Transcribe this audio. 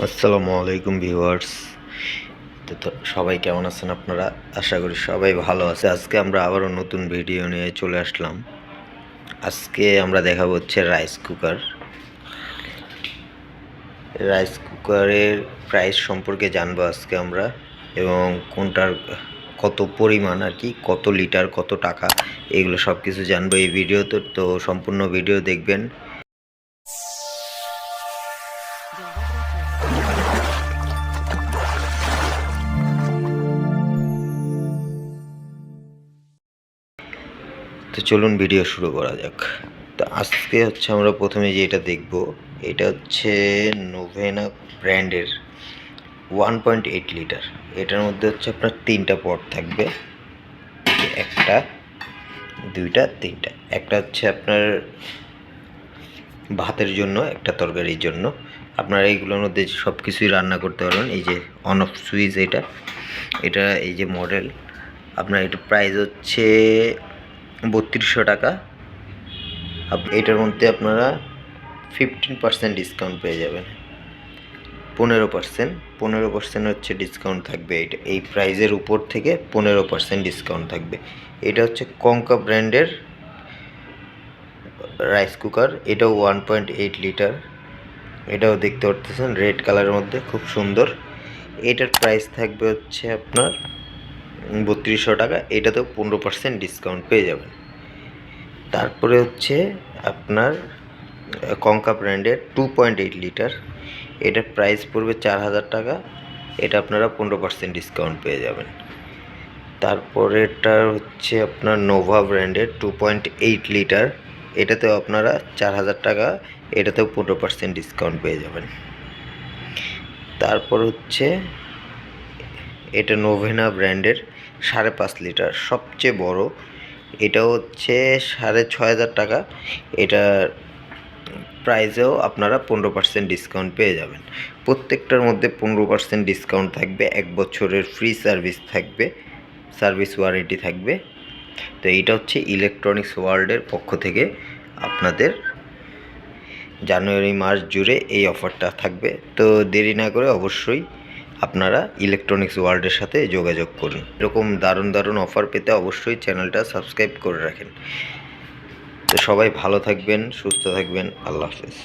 আসসালামু আলাইকুম ভিউয়ার্স। তো সবাই কেমন আছেন আপনারা? আশা করি সবাই ভালো আছে। আজকে আমরা আবারও নতুন ভিডিও নিয়ে চলে আসলাম। আজকে আমরা দেখাবো হচ্ছে রাইস কুকার। রাইস কুকারের প্রাইস সম্পর্কে জানব আজকে আমরা এবং কোনটার কত পরিমাণ আর কি, কত লিটার, কত টাকা, এগুলো সব কিছু জানব এই ভিডিওতে। তো সম্পূর্ণ ভিডিও দেখবেন। তো চলুন ভিডিও শুরু করা যাক। তো আজকে হচ্ছে আমরা প্রথমে যেটা দেখব, এটা হচ্ছে নোভেনা ব্র্যান্ডের ওয়ান পয়েন্ট এইট লিটার এটার মধ্যে হচ্ছে আপনার তিনটা পট থাকবে, একটা, দুইটা, তিনটা। একটা হচ্ছে আপনার ভাতের জন্য, একটা তরকারির জন্য। আপনারা এইগুলোর মধ্যে সব কিছুই রান্না করতে পারবেন। এই যে অন অফ সুইচ এটা এটা এই যে মডেল আপনার এটা প্রাইস হচ্ছে বত্রিশশো টাকা। এটার মধ্যে আপনারা ফিফটিন পার্সেন্ট ডিসকাউন্ট পেয়ে যাবেন। পনেরো পার্সেন্ট পনেরো পার্সেন্ট হচ্ছে ডিসকাউন্ট থাকবে এটা এই প্রাইজের উপর থেকে পনেরো পার্সেন্ট ডিসকাউন্ট থাকবে। এটা হচ্ছে কঙ্কা ব্র্যান্ডের রাইস কুকার এটাও ওয়ান পয়েন্ট এইট লিটার এটাও দেখতে পারতেছেন রেড কালারের মধ্যে, খুব সুন্দর। এটার প্রাইস থাকবে হচ্ছে আপনার বত্রিশশো টাকা, এটাতেও পনেরো পার্সেন্ট ডিসকাউন্ট পেয়ে যাবেন। তারপরে হচ্ছে আপনার কঙ্কা ব্র্যান্ডের টু পয়েন্ট এইট লিটার এটার প্রাইস পড়বে চার হাজার টাকা, এটা আপনারা পনেরো পার্সেন্ট ডিসকাউন্ট পেয়ে যাবেন। তারপরেটা হচ্ছে আপনার নোভা ব্র্যান্ডের টু পয়েন্ট এইট লিটার এটাতেও আপনারা চার হাজার টাকা, এটাতেও পনেরো পার্সেন্ট ডিসকাউন্ট পেয়ে যাবেন। তারপর হচ্ছে এটা নোভেনা ব্র্যান্ডের সাড়ে পাঁচ লিটার। সবচেয়ে বড়, এটা হচ্ছে সাড়ে ছয় হাজার টাকা। এটার প্রাইসেও আপনারা পনেরো পার্সেন্ট ডিসকাউন্ট পেয়ে যাবেন। প্রত্যেকটার মধ্যে পনেরো পার্সেন্ট ডিসকাউন্ট থাকবে, এক বছরের ফ্রি সার্ভিস থাকবে সার্ভিস ওয়ারেন্টি থাকবে। তো এইটা হচ্ছে ইলেকট্রনিক্স ওয়ার্ল্ডের পক্ষ থেকে আপনাদের জানুয়ারি মাস জুড়ে এই অফারটা থাকবে। তো দেরি না করে অবশ্যই আপনারা ইলেকট্রনিক্স ওয়ার্ল্ডের সাথে যোগাযোগ করুন। এরকম দারুণ দারুণ অফার পেতে অবশ্যই চ্যানেলটা সাবস্ক্রাইব করে রাখেন। তো সবাই ভালো থাকবেন, সুস্থ থাকবেন, আল্লাহ হাফেজ।